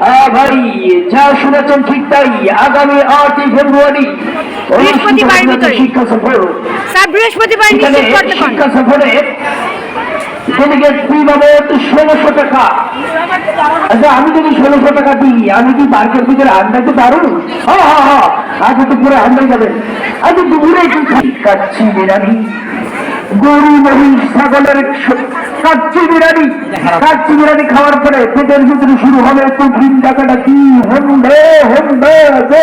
হ্যাঁ ভাই যা শুনেছেন ঠিক তাই। আগামী আটই ফেব্রুয়ারি বৃহস্পতিবার। শিক্ষা সফর বৃহস্পতিবার পারেন শিক্ষা সফরে ডেলিগেট ফি বাবদ ষোলোশো টাকা। আচ্ছা আমি যদি ষোলোশো টাকা দিই আমি কি পার্কের ভিতরে আন্দাইতে পারো হ্যাঁ হ্যাঁ হ্যাঁ। আজ দুপুরে যাবেন। আজ দুপুরে একটু খাই কাচ্ছি বিরিয়ানি গরু মহিষ ছাগলের স- কাচ্চি বিরিয়ানি সাচ্চি বিরিয়ানি খাওয়ার পরে পেটের ভিতরে শুরু হবে, একটু ভিন ডাকাটা কি? হন্ডে হন্ডে।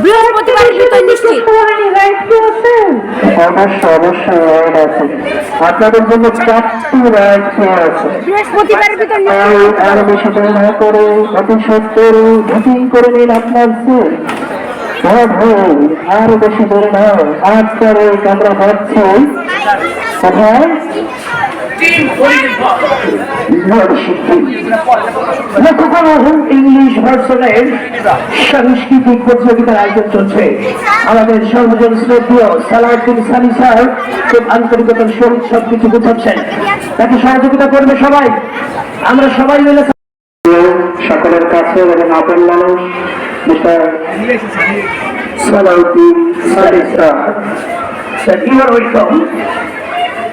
বৃহস্পতিবার ভিতর নিশ্চিত। অবশ্যই অবশ্যই রাইড আছে আপনাদের জন্য চারটি রাইড আছে। বৃহস্পতিবার ভিতর আর আরও বেশি করে না করে অতি সত্তর বুকিং করে নিন আপনার হ্যাঁ আরও বেশি না আজ তারিখ আমরা ভাবছি কোথায় সাংস্কৃতিক প্রতিযোগিতার আয়োজন চলছে। আমাদের সর্বজন শ্রদ্ধীয় সালাউদ্দিন সানি স্যার খুব আন্তরিকতার সহিত সবকিছু বুঝাচ্ছেন। তাকে সহযোগিতা করবে সবাই। আমরা সবাই মিলে সকলের কাছে এবং আপন মানুষ, mister Salauddin Sunny sir. Sir you are welcome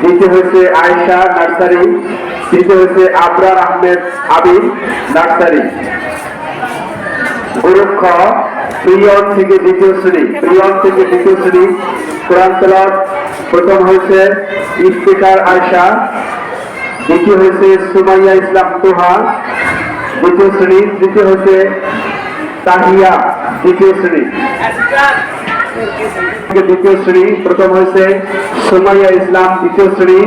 দ্বিতীয় হচ্ছে আয়েশা নার্সারি, তৃতীয় হচ্ছে আবরার আহমেদ আবিদ নার্সারি। প্রিয়ন থেকে দ্বিতীয় শ্রেণি, প্রিয়ন থেকে দ্বিতীয় শ্রেণি, কোরআন তেলাওয়াত। প্রথম হয়েছে ইফতিকার আয়সা দ্বিতীয় হয়েছে সুমাইয়া ইসলাম তোহা, দ্বিতীয় শ্রেণি, তৃতীয় হচ্ছে তাহিয়া, দ্বিতীয় শ্রেণি। দ্বিতীয় শ্রেণি, প্রথম হয়েছে সুমাইয়া ইসলাম, দ্বিতীয় শ্রেণি।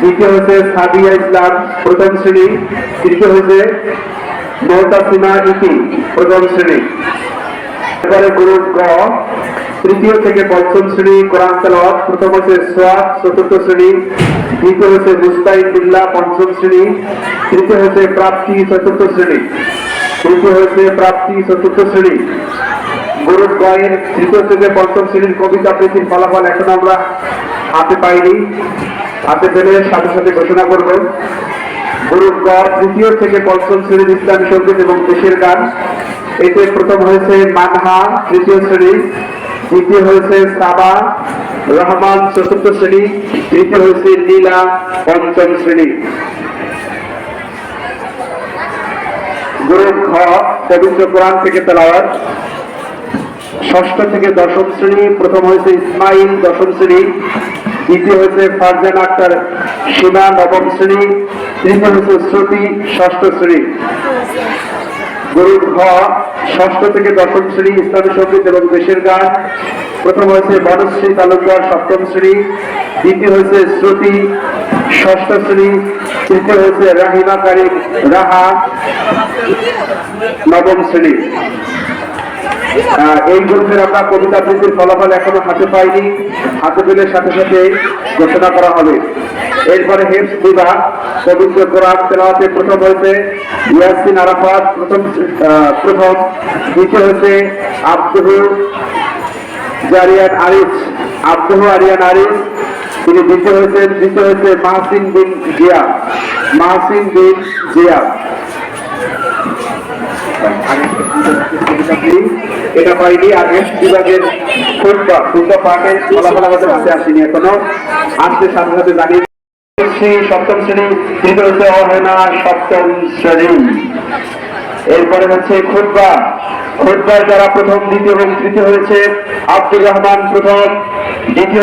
দ্বিতীয় হচ্ছে সাদিয়া ইসলাম, প্রথম শ্রেণি। তৃতীয় হচ্ছে মহতাসিমা ইতি প্রথম শ্রেণি। এবারে গ্রুপ গ, তৃতীয় থেকে পঞ্চম শ্রেণি, কোরআন তেলাওয়াত। প্রথম হচ্ছে সোয়াদ চতুর্থ শ্রেণি। দ্বিতীয় হচ্ছে মুস্তাইন বিল্লাহ, পঞ্চম শ্রেণি। তৃতীয় হচ্ছে প্রাপ্তি, চতুর্থ শ্রেণি। তৃতীয় হচ্ছে প্রাপ্তি, চতুর্থ শ্রেণি। গ্রুপ গ এর তৃতীয় থেকে পঞ্চম শ্রেণির কবিতা আবৃত্তির ফলাফল এখন আমরা হাতে পাইনি। হাতে পেলে সাথে সাথে ঘোষণা করব। গ্রুপ গ তৃতীয় থেকে পঞ্চম শ্রেণির ইসলামী সংগীত এবং দেশের গান। এতে প্রথম হয়েছে মানহা, তৃতীয় শ্রেণি। দ্বিতীয় হয়েছে সাবা, রহমান চতুর্থ শ্রেণি। তৃতীয় হয়েছে নীলা, পঞ্চম শ্রেণি। গ্রুপ ঘ পবিত্র কোরআন থেকে তেলাওয়াত। ষষ্ঠ থেকে দশম শ্রেণি, প্রথম হয়েছে ইসমাইল, দশম শ্রেণি, দ্বিতীয় হয়েছে ফারজান আক্তার, সীমা নবম শ্রেণি, তৃতীয় হয়েছে শ্রুতি, ষষ্ঠ শ্রেণি। গ্রুপ ঘ, ষষ্ঠ থেকে দশম শ্রেণি, ইসলামী সংগীত এবং দেশের গান। প্রথম হয়েছে বনশ্রী তালুকদার, সপ্তম শ্রেণি। দ্বিতীয় হয়েছে শ্রুতি, ষষ্ঠ শ্রেণি। তৃতীয় হয়েছে রাহিমা কারিম, রাহা, নবম শ্রেণি। এই গ্রুপের আমরা কবিতা আবৃত্তির ফলাফল এখনও হাতে পাইনি। হাতে পেলে সাথে সাথে ঘোষণা করা হবে। এরপরে হেফস বিভাগ পবিত্র কোরআন তেলাওয়াতে প্রথম হয়েছে ইয়াসিন আরাফাত প্রথম প্রথম, দ্বিতীয় হয়েছে আব্দুল জারিয়ান আরিফ আব্দুল আরিয়ান আরিফ, তিনি দ্বিতীয় হয়েছে দ্বিতীয় হয়েছে মাহসিন বিন জিয়া মাহসিন বিন জিয়া এটা পাইনি আগে বিভাগের ফুটবা ফুটবা পার্কের ফলাফল আমাদের হাতে আসেনি এখনও। আসতে সাথে সাথে জানিয়ে সপ্তম শ্রেণি তৃতীয় হচ্ছে অহেনা সপ্তম শ্রেণি। এরপরে হচ্ছে খুটবা খোদ্দার যারা প্রথম, দ্বিতীয় এবং তৃতীয় হয়েছে, আব্দুর রহমান প্রথম, দ্বিতীয়।